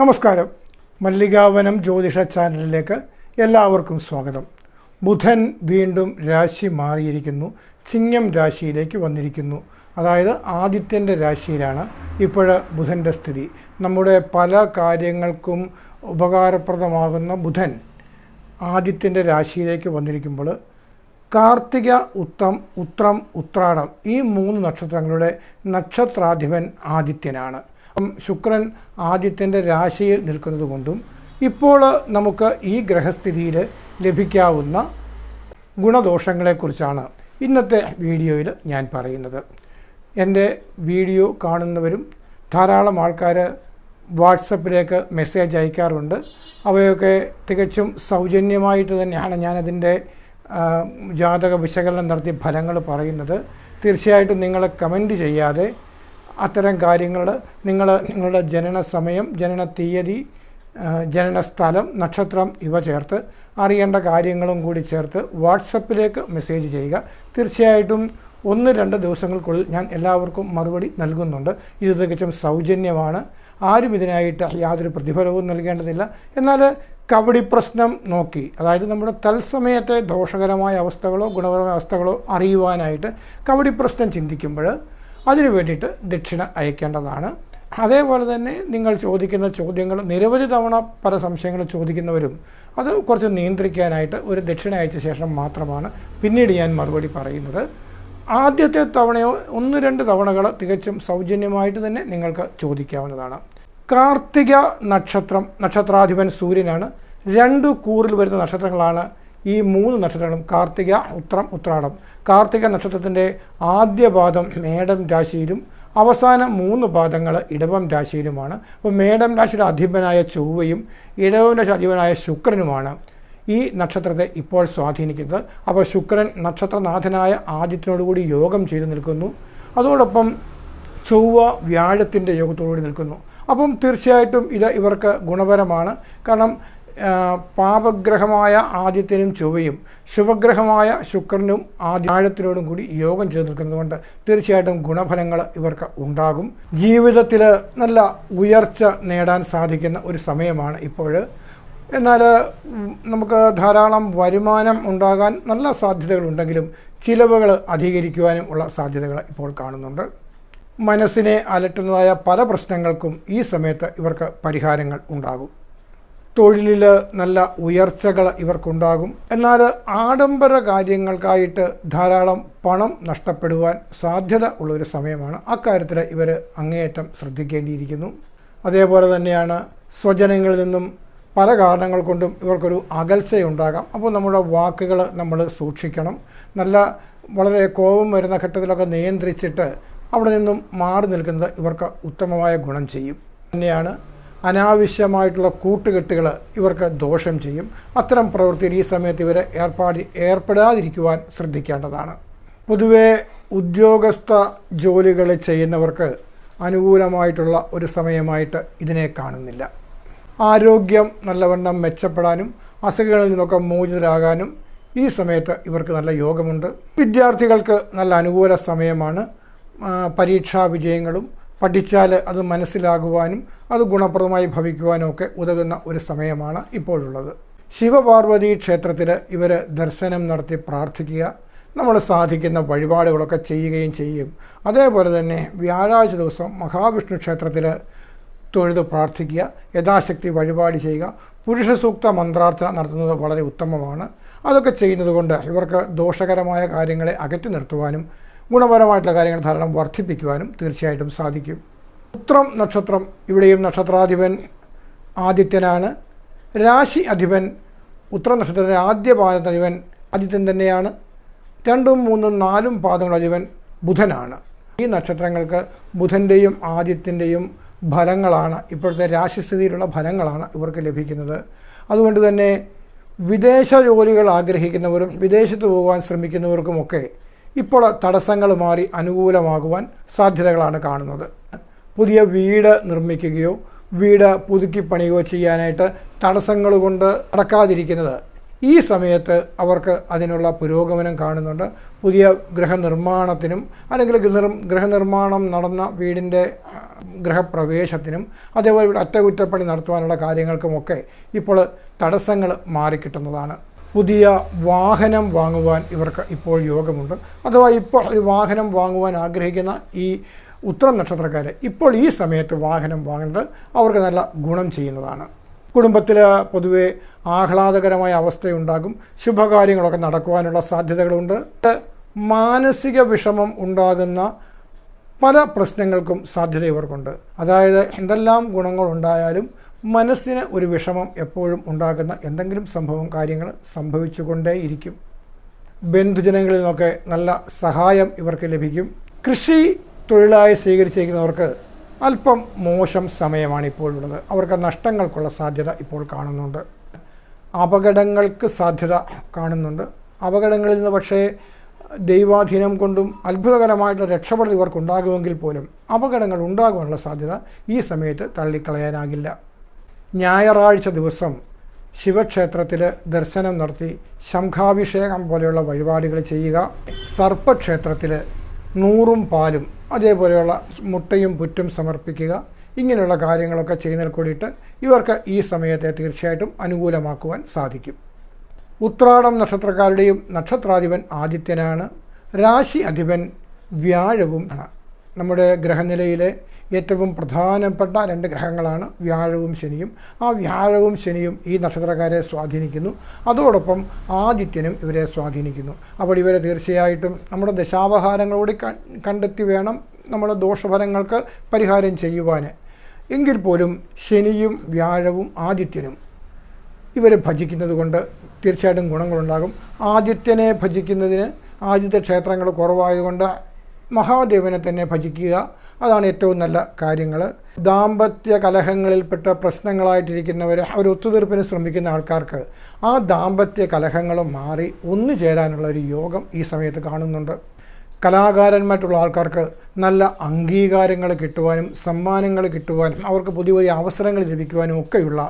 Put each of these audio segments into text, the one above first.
നമസ്കാരം. മല്ലികാവനം ജ്യോതിഷ ചാനലിലേക്ക് എല്ലാവർക്കും സ്വാഗതം. ബുധൻ വീണ്ടും രാശി മാറിയിരിക്കുന്നു. ചിങ്ങം രാശിയിലേക്ക് വന്നിരിക്കുന്നു. അതായത് ആദിത്യന്റെ രാശിയിലാണ് ഇപ്പോൾ ബുധന്റെ സ്ഥിതി. നമ്മുടെ പല കാര്യങ്ങൾക്കും ഉപകാരപ്രദമാകുന്ന ബുധൻ ആദിത്യന്റെ രാശിയിലേക്ക് വന്നിരിക്കുമ്പോൾ കാർത്തിക ഉത്തം ഉത്രം ഉത്രാടം ഈ മൂന്ന് നക്ഷത്രങ്ങളുടെ നക്ഷത്രാധിപൻ ആദിത്യനാണ്. ശുക്രൻ ആദ്യത്തിന്റെ രാശിയിൽ നിൽക്കുന്നത് കൊണ്ടും ഇപ്പോൾ നമുക്ക് ഈ ഗ്രഹസ്ഥിതിയിൽ ലഭിക്കാവുന്ന ഗുണദോഷങ്ങളെക്കുറിച്ചാണ് ഇന്നത്തെ വീഡിയോയിൽ ഞാൻ പറയുന്നത്. എന്റെ വീഡിയോ കാണുന്നവരും ധാരാളം ആൾക്കാർ വാട്സപ്പിലേക്ക് മെസ്സേജ് അയക്കാറുണ്ട്. അവയൊക്കെ തികച്ചും സൗജന്യമായിട്ട് തന്നെയാണ് ഞാനതിന്റെ ജാതക വിശകലനം നടത്തി ഫലങ്ങൾ പറയുന്നത്. തീർച്ചയായിട്ടും നിങ്ങളെ കമന്റ് ചെയ്യാതെ അത്തരം കാര്യങ്ങൾ നിങ്ങൾ നിങ്ങളുടെ ജനന സമയം ജനന തീയതി ജനന സ്ഥലം നക്ഷത്രം ഇവ ചേർത്ത് അറിയേണ്ട കാര്യങ്ങളും കൂടി ചേർത്ത് വാട്സപ്പിലേക്ക് മെസ്സേജ് ചെയ്യുക. തീർച്ചയായിട്ടും ഒന്ന് രണ്ട് ദിവസങ്ങൾക്കുള്ളിൽ ഞാൻ എല്ലാവർക്കും മറുപടി നൽകുന്നുണ്ട്. ഇത് തികച്ചും സൗജന്യമാണ്. ആരും ഇതിനായിട്ട് യാതൊരു പ്രതിഫലവും നൽകേണ്ടതില്ല. എന്നാൽ കബഡി പ്രശ്നം നോക്കി അതായത് നമ്മുടെ തത്സമയത്തെ ദോഷകരമായ അവസ്ഥകളോ ഗുണപരമായ അവസ്ഥകളോ അറിയുവാനായിട്ട് കബഡി പ്രശ്നം ചിന്തിക്കുമ്പോൾ അതിനു വേണ്ടിയിട്ട് ദക്ഷിണ അയക്കേണ്ടതാണ്. അതേപോലെ തന്നെ നിങ്ങൾ ചോദിക്കുന്ന ചോദ്യങ്ങൾ നിരവധി തവണ പല സംശയങ്ങൾ ചോദിക്കുന്നവരും അത് കുറച്ച് നിയന്ത്രിക്കാനായിട്ട് ഒരു ദക്ഷിണ അയച്ച ശേഷം മാത്രമാണ് പിന്നീട് ഞാൻ മറുപടി പറയുന്നത്. ആദ്യത്തെ തവണയോ ഒന്ന് രണ്ട് തവണകൾ തികച്ചും സൗജന്യമായിട്ട് തന്നെ നിങ്ങൾക്ക് ചോദിക്കാവുന്നതാണ്. കാർത്തിക നക്ഷത്രം നക്ഷത്രാധിപൻ സൂര്യനാണ്. രണ്ട് കൂറിൽ വരുന്ന നക്ഷത്രങ്ങളാണ് ഈ മൂന്ന് നക്ഷത്രങ്ങളും കാർത്തിക ഉത്രം ഉത്രാടം. കാർത്തിക നക്ഷത്രത്തിന്റെ ആദ്യ പാദം മേടം രാശിയിലും അവസാന മൂന്ന് പാദങ്ങൾ ഇടവം രാശിയിലുമാണ്. അപ്പോൾ മേടം രാശിയുടെ അധിപനായ ചൊവ്വയും ഇടവം രാശി അധിപനായ ശുക്രനുമാണ് ഈ നക്ഷത്രത്തെ ഇപ്പോൾ സ്വാധീനിക്കുന്നത്. അപ്പോൾ ശുക്രൻ നക്ഷത്രനാഥനായ ആദിത്യനോടുകൂടി യോഗം ചെയ്തു നിൽക്കുന്നു. അതോടൊപ്പം ചൊവ്വ വ്യാഴത്തിന്റെ യോഗത്തോടുകൂടി നിൽക്കുന്നു. അപ്പം തീർച്ചയായിട്ടും ഇത് ഇവർക്ക് ഗുണപരമാണ്. കാരണം പാപഗ്രഹമായ ആദ്യത്തിനും ചൊവ്വയും ശുഭഗ്രഹമായ ശുക്രനും ആദ്യ വ്യാഴത്തിനോടും കൂടി യോഗം ചെയ്തു നിൽക്കുന്നതുകൊണ്ട് തീർച്ചയായിട്ടും ഗുണഫലങ്ങൾ ഇവർക്ക് ഉണ്ടാകും. ജീവിതത്തിൽ നല്ല ഉയർച്ച നേടാൻ സാധിക്കുന്ന ഒരു സമയമാണ് ഇപ്പോൾ എന്നാൽ നമുക്ക് ധാരാളം വരുമാനം ഉണ്ടാകാൻ നല്ല സാധ്യതകളുണ്ടെങ്കിലും ചിലവുകൾ അധികരിക്കുവാനും ഉള്ള സാധ്യതകൾ ഇപ്പോൾ കാണുന്നുണ്ട്. മനസ്സിനെ അലട്ടുന്നതായ പല പ്രശ്നങ്ങൾക്കും ഈ സമയത്ത് ഇവർക്ക് പരിഹാരങ്ങൾ ഉണ്ടാകും. തൊഴിലിൽ നല്ല ഉയർച്ചകൾ ഇവർക്കുണ്ടാകും. എന്നാൽ ആഡംബര കാര്യങ്ങൾക്കായിട്ട് ധാരാളം പണം നഷ്ടപ്പെടുവാൻ സാധ്യത ഉള്ളൊരു സമയമാണ്. അക്കാര്യത്തിൽ ഇവർ അങ്ങേയറ്റം ശ്രദ്ധിക്കേണ്ടിയിരിക്കുന്നു. അതേപോലെ തന്നെയാണ് സ്വജനങ്ങളിൽ നിന്നും പല കാരണങ്ങൾ കൊണ്ടും ഇവർക്കൊരു അകൽച്ചയുണ്ടാകാം. അപ്പോൾ നമ്മുടെ വാക്കുകൾ നമ്മൾ സൂക്ഷിക്കണം. നല്ല വളരെ കോപം വരുന്ന ഘട്ടത്തിലൊക്കെ നിയന്ത്രിച്ചിട്ട് അവിടെ നിന്നും മാറി നിൽക്കുന്നത് ഇവർക്ക് ഉത്തമമായ ഗുണം ചെയ്യും. തന്നെയാണ് അനാവശ്യമായിട്ടുള്ള കൂട്ടുകെട്ടുകൾ ഇവർക്ക് ദോഷം ചെയ്യും. അത്തരം പ്രവൃത്തിയിൽ ഈ സമയത്ത് ഇവരെ ഏർപ്പാടി ഏർപ്പെടാതിരിക്കുവാൻ ശ്രദ്ധിക്കേണ്ടതാണ്. പൊതുവേ ഉദ്യോഗസ്ഥ ജോലികൾ ചെയ്യുന്നവർക്ക് അനുകൂലമായിട്ടുള്ള ഒരു സമയമായിട്ട് ഇതിനെ കാണുന്നില്ല. ആരോഗ്യം നല്ലവണ്ണം മെച്ചപ്പെടാനും അസുഖങ്ങളിൽ നിന്നൊക്കെ മോചിതരാകാനും ഈ സമയത്ത് ഇവർക്ക് നല്ല യോഗമുണ്ട്. വിദ്യാർത്ഥികൾക്ക് നല്ല അനുകൂല സമയമാണ്. പരീക്ഷാ വിജയങ്ങളും പഠിച്ചാൽ അത് മനസ്സിലാകുവാനും അത് ഗുണപ്രദമായി ഭവിക്കുവാനും ഒക്കെ ഉതകുന്ന ഒരു സമയമാണ് ഇപ്പോഴുള്ളത്. ശിവപാർവതി ക്ഷേത്രത്തിൽ ഇവർ ദർശനം നടത്തി പ്രാർത്ഥിക്കുക നമ്മൾ സാധിക്കുന്ന വഴിപാടുകളൊക്കെ ചെയ്യുകയും ചെയ്യും. അതേപോലെ തന്നെ വ്യാഴാഴ്ച ദിവസം മഹാവിഷ്ണു ക്ഷേത്രത്തിൽ തൊഴുത് പ്രാർത്ഥിക്കുക യഥാശക്തി വഴിപാട് ചെയ്യുക. പുരുഷ സൂക്ത മന്ത്രാർച്ചന നടത്തുന്നത് വളരെ ഉത്തമമാണ്. അതൊക്കെ ചെയ്യുന്നത് കൊണ്ട് ഇവർക്ക് ദോഷകരമായ കാര്യങ്ങളെ അകറ്റി നിർത്തുവാനും ഗുണപരമായിട്ടുള്ള കാര്യങ്ങൾ ധാരാളം വർദ്ധിപ്പിക്കുവാനും തീർച്ചയായിട്ടും സാധിക്കും. ഉത്രം നക്ഷത്രം ഇവിടെയും നക്ഷത്രാധിപൻ ആദിത്യനാണ്. രാശി അധിപൻ ഉത്രം നക്ഷത്രത്തിന്റെ ആദ്യ പാദത്തധിപൻ ആദിത്യൻ തന്നെയാണ്. രണ്ടും മൂന്നും നാലും പാദങ്ങളുടെ അധിപൻ ബുധനാണ്. ഈ നക്ഷത്രങ്ങൾക്ക് ബുധന്റെയും ആദിത്യന്റെയും ഫലങ്ങളാണ് ഇപ്പോഴത്തെ രാശിസ്ഥിതിയിലുള്ള ഫലങ്ങളാണ് ഇവർക്ക് ലഭിക്കുന്നത്. അതുകൊണ്ട് തന്നെ വിദേശ ജോലികൾ ആഗ്രഹിക്കുന്നവരും വിദേശത്ത് പോകാൻ ശ്രമിക്കുന്നവർക്കുമൊക്കെ ഇപ്പോൾ തടസ്സങ്ങൾ മാറി അനുകൂലമാകുവാൻ സാധ്യതകളാണ് കാണുന്നത്. പുതിയ വീട് നിർമ്മിക്കുകയോ വീട് പുതുക്കി ചെയ്യാനായിട്ട് തടസ്സങ്ങൾ കൊണ്ട് നടക്കാതിരിക്കുന്നത് ഈ സമയത്ത് അവർക്ക് അതിനുള്ള പുരോഗമനം കാണുന്നുണ്ട്. പുതിയ ഗൃഹനിർമ്മാണത്തിനും അല്ലെങ്കിൽ ഗൃഹ- ഗൃഹനിർമ്മാണം നടന്ന വീടിന്റെ ഗൃഹപ്രവേശത്തിനും അതേപോലെ അറ്റകുറ്റപ്പണി നടത്തുവാനുള്ള കാര്യങ്ങൾക്കുമൊക്കെ ഇപ്പോൾ തടസ്സങ്ങൾ മാറിക്കിട്ടുന്നതാണ്. പുതിയ വാഹനം വാങ്ങുവാൻ ഇവർക്ക് ഇപ്പോൾ യോഗമുണ്ട്. അഥവാ ഇപ്പോൾ ഒരു വാഹനം വാങ്ങുവാൻ ആഗ്രഹിക്കുന്ന ഈ ഉത്തരം നക്ഷത്രക്കാർ ഇപ്പോൾ ഈ സമയത്ത് വാഹനം വാങ്ങുന്നത് അവർക്ക് നല്ല ഗുണം ചെയ്യുന്നതാണ്. കുടുംബത്തിൽ പൊതുവെ ആഹ്ലാദകരമായ അവസ്ഥയുണ്ടാകും. ശുഭകാര്യങ്ങളൊക്കെ നടക്കുവാനുള്ള സാധ്യതകളുണ്ട്. മാനസിക വിഷമം ഉണ്ടാകുന്ന പല പ്രശ്നങ്ങൾക്കും സാധ്യത ഇവർക്കുണ്ട്. അതായത് എന്തെല്ലാം ഗുണങ്ങളുണ്ടായാലും മനസ്സിന് ഒരു വിഷമം എപ്പോഴും ഉണ്ടാകുന്ന എന്തെങ്കിലും സംഭവം കാര്യങ്ങൾ സംഭവിച്ചുകൊണ്ടേയിരിക്കും. ബന്ധുജനങ്ങളിൽ നിന്നൊക്കെ നല്ല സഹായം ഇവർക്ക് ലഭിക്കും. കൃഷി തൊഴിലായി സ്വീകരിച്ചിരിക്കുന്നവർക്ക് അല്പം മോശം സമയമാണ് ഇപ്പോഴുള്ളത് അവർക്ക് നഷ്ടങ്ങൾക്കുള്ള സാധ്യത ഇപ്പോൾ കാണുന്നുണ്ട്. അപകടങ്ങൾക്ക് സാധ്യത കാണുന്നുണ്ട്. അപകടങ്ങളിൽ നിന്ന് പക്ഷേ ദൈവാധീനം കൊണ്ടും അത്ഭുതകരമായിട്ടുള്ള രക്ഷപ്പെടൽ ഇവർക്കുണ്ടാകുമെങ്കിൽ പോലും അപകടങ്ങൾ ഉണ്ടാകുവാനുള്ള സാധ്യത ഈ സമയത്ത് തള്ളിക്കളയാനാകില്ല. ഞായറാഴ്ച ദിവസം ശിവക്ഷേത്രത്തിൽ ദർശനം നടത്തി ശംഖാഭിഷേകം പോലെയുള്ള വഴിപാടുകൾ ചെയ്യുക. സർപ്പക്ഷേത്രത്തിൽ നൂറും പാലും അതേപോലെയുള്ള മുട്ടയും പുറ്റും സമർപ്പിക്കുക. ഇങ്ങനെയുള്ള കാര്യങ്ങളൊക്കെ ചെയ്യുന്നതിൽ കൂടിയിട്ട് ഇവർക്ക് ഈ സമയത്തെ തീർച്ചയായിട്ടും അനുകൂലമാക്കുവാൻ സാധിക്കും. ഉത്രാടം നക്ഷത്രക്കാരുടെയും നക്ഷത്രാധിപൻ ആദിത്യനാണ്. രാശി അധിപൻ വ്യാഴവും ആണ്. നമ്മുടെ ഗ്രഹനിലയിലെ ഏറ്റവും പ്രധാനപ്പെട്ട രണ്ട് ഗ്രഹങ്ങളാണ് വ്യാഴവും ശനിയും. ആ വ്യാഴവും ശനിയും ഈ നക്ഷത്രക്കാരെ സ്വാധീനിക്കുന്നു. അതോടൊപ്പം ആദിത്യനും ഇവരെ സ്വാധീനിക്കുന്നു. അപ്പോൾ ഇവരെ തീർച്ചയായിട്ടും നമ്മുടെ ദശാവഹാരങ്ങളോട് കണ്ടെത്തി വേണം നമ്മുടെ ദോഷഫലങ്ങൾക്ക് പരിഹാരം ചെയ്യുവാൻ എങ്കിൽ പോലും ശനിയും വ്യാഴവും ആദിത്യനും ഇവരെ ഭജിക്കുന്നത് കൊണ്ട് തീർച്ചയായിട്ടും ഗുണങ്ങളുണ്ടാകും. ആദിത്യനെ ഭജിക്കുന്നതിന് ആദിത്യ ക്ഷേത്രങ്ങൾ കുറവായതുകൊണ്ട് മഹാദേവനെ തന്നെ ഭജിക്കുക. അതാണ് ഏറ്റവും നല്ല കാര്യങ്ങൾ ദാമ്പത്യ കലഹങ്ങളിൽപ്പെട്ട പ്രശ്നങ്ങളായിട്ടിരിക്കുന്നവർ അവർ ഒത്തുതീർപ്പിന് ശ്രമിക്കുന്ന ആൾക്കാർക്ക് ആ ദാമ്പത്യ കലഹങ്ങളും മാറി ഒന്നു ചേരാനുള്ള ഒരു യോഗം ഈ സമയത്ത് കാണുന്നുണ്ട്. കലാകാരന്മായിട്ടുള്ള ആൾക്കാർക്ക് നല്ല അംഗീകാരങ്ങൾ കിട്ടുവാനും സമ്മാനങ്ങൾ കിട്ടുവാനും അവർക്ക് പുതിയ പുതിയ അവസരങ്ങൾ ലഭിക്കുവാനും ഒക്കെയുള്ള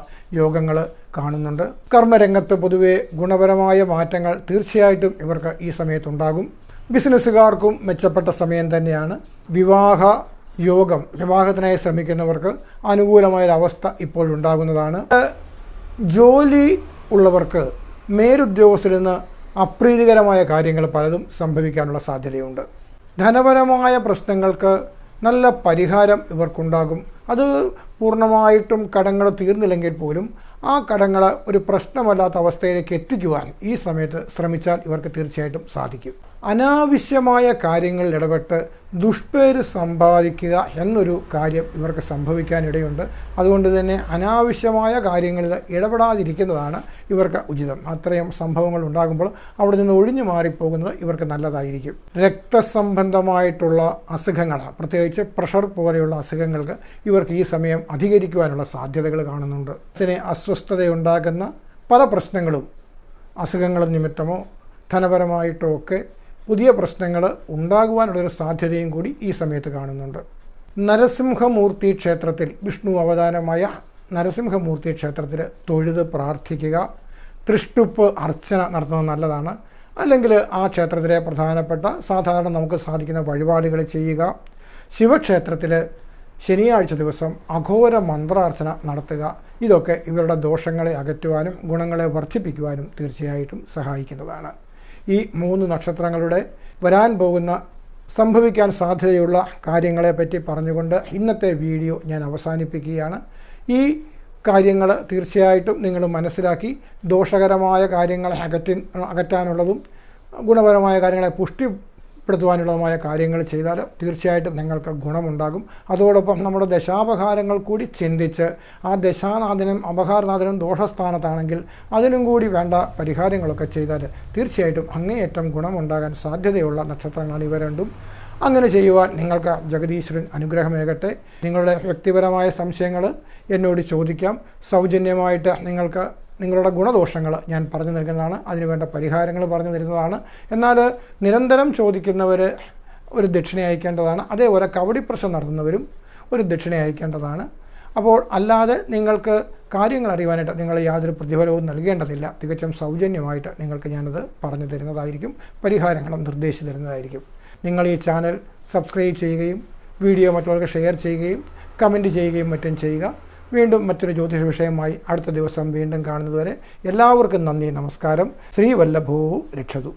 യോഗങ്ങൾ കാണുന്നുണ്ട്. കർമ്മരംഗത്ത് പൊതുവെ ഗുണപരമായ മാറ്റങ്ങൾ തീർച്ചയായിട്ടും ഇവർക്ക് ഈ സമയത്തുണ്ടാകും. ബിസിനസ്സുകാർക്കും മെച്ചപ്പെട്ട സമയം തന്നെയാണ് വിവാഹ യോഗം വിവാഹത്തിനായി ശ്രമിക്കുന്നവർക്ക് അനുകൂലമായൊരവസ്ഥ ഇപ്പോഴുണ്ടാകുന്നതാണ്. ജോലി ഉള്ളവർക്ക് മേലുദ്യോഗസ്ഥരിൽ നിന്ന് അപ്രീതികരമായ കാര്യങ്ങൾ പലതും സംഭവിക്കാനുള്ള സാധ്യതയുണ്ട്. ധനപരമായ പ്രശ്നങ്ങൾക്ക് നല്ല പരിഹാരം ഇവർക്കുണ്ടാകും. അത് പൂർണമായിട്ടും കടങ്ങൾ തീർന്നില്ലെങ്കിൽ പോലും ആ കടങ്ങൾ ഒരു പ്രശ്നമല്ലാത്ത അവസ്ഥയിലേക്ക് എത്തിക്കുവാൻ ഈ സമയത്ത് ശ്രമിച്ചാൽ ഇവർക്ക് തീർച്ചയായിട്ടും സാധിക്കും. അനാവശ്യമായ കാര്യങ്ങളിൽ ഇടപെട്ട് ദുഷ്പേര് സമ്പാദിക്കുക എന്നൊരു കാര്യം ഇവർക്ക് സംഭവിക്കാനിടയുണ്ട്. അതുകൊണ്ട് തന്നെ അനാവശ്യമായ കാര്യങ്ങളിൽ ഇടപെടാതിരിക്കുന്നതാണ് ഇവർക്ക് ഉചിതം. അത്രയും സംഭവങ്ങൾ ഉണ്ടാകുമ്പോൾ അവിടെ നിന്ന് ഒഴിഞ്ഞു മാറിപ്പോകുന്നത് ഇവർക്ക് നല്ലതായിരിക്കും. രക്തസംബന്ധമായിട്ടുള്ള അസുഖങ്ങളാണ്. പ്രത്യേകിച്ച് പ്രഷർ പോലെയുള്ള അസുഖങ്ങൾക്ക് ഇവർക്ക് ഈ സമയം അധികരിക്കുവാനുള്ള സാധ്യതകൾ കാണുന്നുണ്ട്. ഇതിനെ അസ്വസ്ഥതയുണ്ടാക്കുന്ന പല പ്രശ്നങ്ങളും അസുഖങ്ങൾ നിമിത്തമോ ധനപരമായിട്ടോ ഒക്കെ പുതിയ പ്രശ്നങ്ങൾ ഉണ്ടാകുവാനുള്ളൊരു സാധ്യതയും കൂടി ഈ സമയത്ത് കാണുന്നുണ്ട്. നരസിംഹമൂർത്തി ക്ഷേത്രത്തിൽ വിഷ്ണു അവതാരമായ നരസിംഹമൂർത്തി ക്ഷേത്രത്തിൽ തൊഴുത് പ്രാർത്ഥിക്കുക തൃഷ്ടുപ്പ് അർച്ചന നടത്തുന്നത് നല്ലതാണ്. അല്ലെങ്കിൽ ആ ക്ഷേത്രത്തിലെ പ്രധാനപ്പെട്ട സാധാരണ നമുക്ക് സാധിക്കുന്ന വഴിപാടുകൾ ചെയ്യുക ശിവക്ഷേത്രത്തിൽ ശനിയാഴ്ച ദിവസം അഘോര മന്ത്രാർച്ചന നടത്തുക. ഇതൊക്കെ ഇവരുടെ ദോഷങ്ങളെ അകറ്റുവാനും ഗുണങ്ങളെ വർദ്ധിപ്പിക്കുവാനും തീർച്ചയായിട്ടും സഹായിക്കുന്നതാണ്. ഈ മൂന്ന് നക്ഷത്രങ്ങളുടെ വരാൻ പോകുന്ന സംഭവിക്കാൻ സാധ്യതയുള്ള കാര്യങ്ങളെപ്പറ്റി പറഞ്ഞുകൊണ്ട് ഇന്നത്തെ വീഡിയോ ഞാൻ അവസാനിപ്പിക്കുകയാണ്. ഈ കാര്യങ്ങൾ തീർച്ചയായിട്ടും നിങ്ങൾ മനസ്സിലാക്കി ദോഷകരമായ കാര്യങ്ങളെ അകറ്റി അകറ്റാനുള്ളതും ഗുണപരമായ കാര്യങ്ങളെ പുഷ്ടിപ്പെടുത്തുവാനുള്ളതുമായ കാര്യങ്ങൾ ചെയ്താൽ തീർച്ചയായിട്ടും നിങ്ങൾക്ക് ഗുണമുണ്ടാകും. അതോടൊപ്പം നമ്മുടെ ദശാപഹാരങ്ങൾ കൂടി ചിന്തിച്ച് ആ ദശാനാഥനും അപഹാരനാഥനും ദോഷസ്ഥാനത്താണെങ്കിൽ അതിനും കൂടി വേണ്ട പരിഹാരങ്ങളൊക്കെ ചെയ്താൽ തീർച്ചയായിട്ടും അങ്ങേയറ്റം ഗുണമുണ്ടാകാൻ സാധ്യതയുള്ള നക്ഷത്രങ്ങളാണ് ഇവ രണ്ടും. അങ്ങനെ ചെയ്യുവാൻ നിങ്ങൾക്ക് ജഗദീശ്വരൻ അനുഗ്രഹമേകട്ടെ. നിങ്ങളുടെ വ്യക്തിപരമായ സംശയങ്ങൾ എന്നോട് ചോദിക്കാം. സൗജന്യമായിട്ട് നിങ്ങൾക്ക് നിങ്ങളുടെ ഗുണദോഷങ്ങൾ ഞാൻ പറഞ്ഞു നൽകുന്നതാണ് അതിനുവേണ്ട പരിഹാരങ്ങൾ പറഞ്ഞു തരുന്നതാണ്. എന്നാൽ നിരന്തരം ചോദിക്കുന്നവർ ഒരു ദക്ഷിണ അയക്കേണ്ടതാണ് അതേപോലെ കവടി പ്രശ്നം നടത്തുന്നവരും ഒരു ദക്ഷിണ അയക്കേണ്ടതാണ്. അപ്പോൾ അല്ലാതെ നിങ്ങൾക്ക് കാര്യങ്ങൾ അറിയുവാനായിട്ട് നിങ്ങൾ യാതൊരു പ്രതിഫലവും നൽകേണ്ടതില്ല. തികച്ചും സൗജന്യമായിട്ട് നിങ്ങൾക്ക് ഞാനത് പറഞ്ഞു തരുന്നതായിരിക്കും പരിഹാരങ്ങളും നിർദ്ദേശിച്ചു തരുന്നതായിരിക്കും. നിങ്ങൾ ഈ ചാനൽ സബ്സ്ക്രൈബ് ചെയ്യുകയും വീഡിയോ മറ്റുള്ളവർക്ക് ഷെയർ ചെയ്യുകയും കമന്റ് ചെയ്യുകയും മറ്റും ചെയ്യുക. വീണ്ടും മറ്റൊരു ജ്യോതിഷ വിഷയമായി അടുത്ത ദിവസം വീണ്ടും കാണുന്നതുവരെ എല്ലാവർക്കും നന്ദി നമസ്കാരം. ശ്രീ വല്ലഭോ രക്ഷതു.